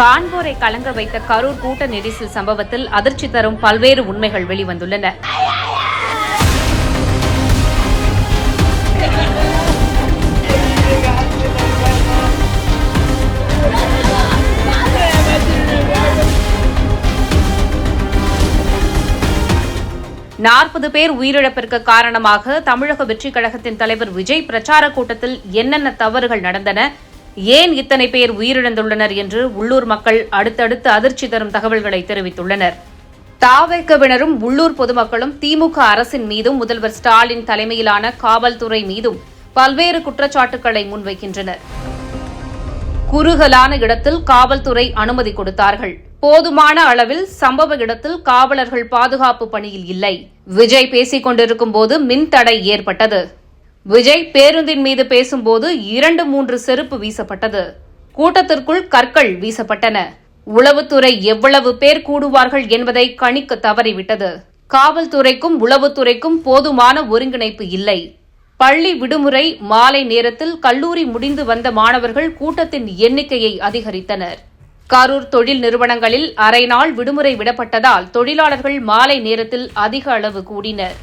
காண்போரை கலங்க வைத்த கரூர் கூட்ட நெரிசல் சம்பவத்தில் அதிர்ச்சி தரும் பல்வேறு உண்மைகள் வெளிவந்துள்ளன. நாற்பது பேர் உயிரிழப்பிற்கு காரணமாக தமிழக வெற்றிக் கழகத்தின் தலைவர் விஜய் பிரச்சார கூட்டத்தில் என்னென்ன தவறுகள் நடந்தன? ஏன் இத்தனை பேர் உயிரிழந்துள்ளனர் என்று உள்ளூர் மக்கள் அடுத்தடுத்து அதிர்ச்சி தரும் தகவல்களை தெரிவித்துள்ளனர். தாவேக்கவினரும் உள்ளூர் பொதுமக்களும் திமுக அரசின் மீதும் முதல்வர் ஸ்டாலின் தலைமையிலான காவல்துறை மீதும் பல்வேறு குற்றச்சாட்டுகளை முன்வைக்கின்றனர். குறுகலான இடத்தில் காவல்துறை அனுமதி கொடுத்தார்கள். போதுமான அளவில் சம்பவ இடத்தில் காவலர்கள் பாதுகாப்பு பணியில் இல்லை. விஜய் பேசிக் கொண்டிருக்கும் போது மின்தடை ஏற்பட்டது. விஜய் பேருந்தின் மீது பேசும்போது இரண்டு மூன்று செருப்பு வீசப்பட்டது. கூட்டத்திற்குள் கற்கள் வீசப்பட்டன. உளவுத்துறை எவ்வளவு பேர் கூடுவார்கள் என்பதை கணிக்க தவறிவிட்டது. காவல்துறைக்கும் உளவுத்துறைக்கும் போதுமான ஒருங்கிணைப்பு இல்லை. பள்ளி விடுமுறை மாலை நேரத்தில் கல்லூரி முடிந்து வந்த மாணவர்கள் கூட்டத்தின் எண்ணிக்கையை அதிகரித்தனர். கரூர் தொழில் நிறுவனங்களில் அரை நாள் விடுமுறை விடப்பட்டதால் தொழிலாளர்கள் மாலை நேரத்தில் அதிக அளவு கூடினர்.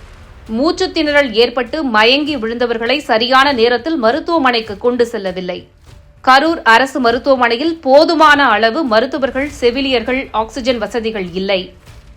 மூச்சுத் திணறல் ஏற்பட்டு மயங்கி விழுந்தவர்களை சரியான நேரத்தில் மருத்துவமனைக்கு கொண்டு செல்லவில்லை. கரூர் அரசு மருத்துவமனையில் போதுமான அளவு மருத்துவர்கள் செவிலியர்கள் ஆக்ஸிஜன் வசதிகள் இல்லை.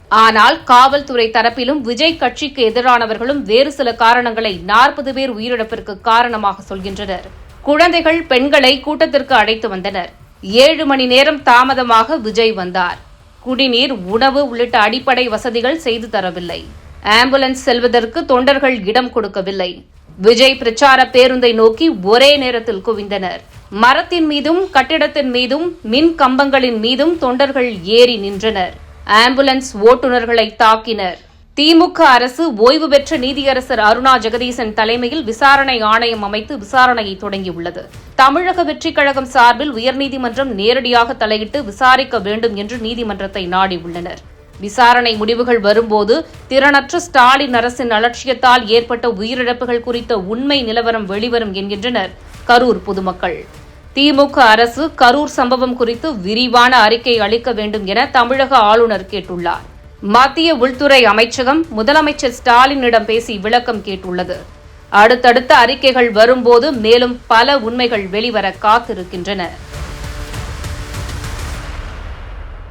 ஆனால் காவல்துறை தரப்பிலும் விஜய் கட்சிக்கு எதிரானவர்களும் வேறு சில காரணங்களை நாற்பது பேர் உயிரிழப்பிற்கு காரணமாக சொல்கின்றனர். குழந்தைகள் பெண்களை கூட்டத்திற்கு அழைத்து வந்தனர். ஏழு மணி நேரம் தாமதமாக விஜய் வந்தார். குடிநீர் உணவு உள்ளிட்ட அடிப்படை வசதிகள் செய்து தரவில்லை. ஆம்புலன்ஸ் செல்வதற்கு தொண்டர்கள் இடம் கொடுக்கவில்லை. விஜய் பிரச்சார பேருந்தை நோக்கி ஒரே நேரத்தில் குவிந்தனர். மரத்தின் மீதும் கட்டிடத்தின் மீதும் மின் கம்பங்களின் மீதும் தொண்டர்கள் ஏறி நின்றனர். ஆம்புலன்ஸ் ஓட்டுநர்களை தாக்கினர். திமுக அரசு ஓய்வு பெற்ற நீதியரசர் அருணா ஜெகதீசன் தலைமையில் விசாரணை ஆணையம் அமைத்து விசாரணையை தொடங்கியுள்ளது. தமிழக வெற்றிக் கழகம் சார்பில் உயர்நீதிமன்றம் நேரடியாக தலையிட்டு விசாரிக்க வேண்டும் என்று நீதிமன்றத்தை நாடியுள்ளனர். விசாரணை முடிவுகள் வரும்போது திறனற்ற ஸ்டாலின் அரசின் அலட்சியத்தால் ஏற்பட்ட உயிரிழப்புகள் குறித்த உண்மை நிலவரம் வெளிவரும் என்கின்றனர் கரூர் பொதுமக்கள். திமுக அரசு கரூர் சம்பவம் குறித்து விரிவான அறிக்கை அளிக்க வேண்டும் என தமிழக ஆளுநர் கேட்டுள்ளார். மத்திய உள்துறை அமைச்சகம் முதலமைச்சர் ஸ்டாலினிடம் பேசி விளக்கம் கேட்டுள்ளது. அடுத்தடுத்த அறிக்கைகள் வரும்போது மேலும் பல உண்மைகள் வெளிவர காத்திருக்கின்றன.